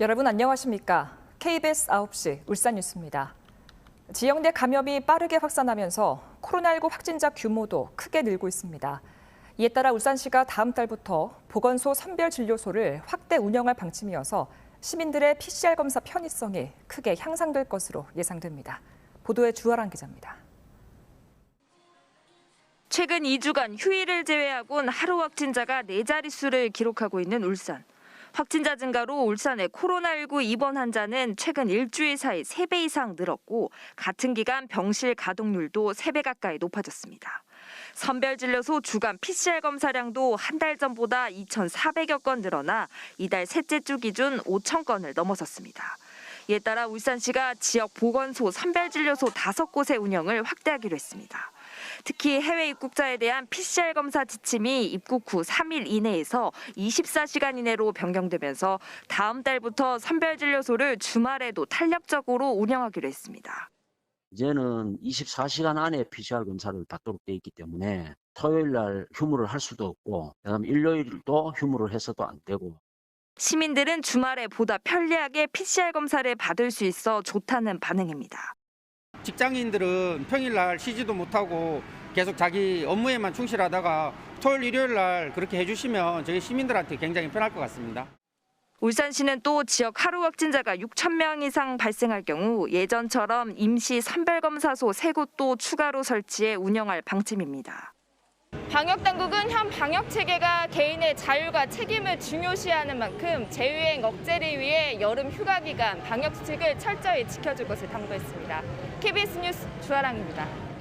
여러분 안녕하십니까? KBS 9시 울산 뉴스입니다. 지역 내 감염이 빠르게 확산하면서 코로나19 확진자 규모도 크게 늘고 있습니다. 이에 따라 울산시가 다음 달부터 보건소 선별 진료소를 확대 운영할 방침이어서 시민들의 PCR 검사 편의성이 크게 향상될 것으로 예상됩니다. 보도에 주아랑 기자입니다. 최근 2주간 휴일을 제외하곤 하루 확진자가 네 자릿수를 기록하고 있는 울산. 확진자 증가로 울산의 코로나19 입원 환자는 최근 일주일 사이 3배 이상 늘었고 같은 기간 병실 가동률도 3배 가까이 높아졌습니다. 선별진료소 주간 PCR 검사량도 한 달 전보다 2,400여 건 늘어나 이달 셋째 주 기준 5천 건을 넘어섰습니다. 이에 따라 울산시가 지역 보건소 선별진료소 5곳의 운영을 확대하기로 했습니다. 특히 해외 입국자에 대한 PCR 검사 지침이 입국 후 3일 이내에서 24시간 이내로 변경되면서 다음 달부터 선별 진료소를 주말에도 탄력적으로 운영하기로 했습니다. 이제는 24시간 안에 PCR 검사를 받도록 돼 있기 때문에 토요일 날 휴무를 할 수도 없고 그다음에 일요일도 휴무를 해서도 안 되고 시민들은 주말에 보다 편리하게 PCR 검사를 받을 수 있어 좋다는 반응입니다. 직장인들은 평일날 쉬지도 못하고 계속 자기 업무에만 충실하다가 토요일 일요일 날 그렇게 해주시면 저희 시민들한테 굉장히 편할 것 같습니다. 울산시는 또 지역 하루 확진자가 6천 명 이상 발생할 경우 예전처럼 임시 선별검사소 3곳도 추가로 설치해 운영할 방침입니다. 방역 당국은 현 방역 체계가 개인의 자율과 책임을 중요시하는 만큼 재유행 억제를 위해 여름 휴가 기간 방역 수칙을 철저히 지켜줄 것을 당부했습니다. KBS 뉴스 주아랑입니다.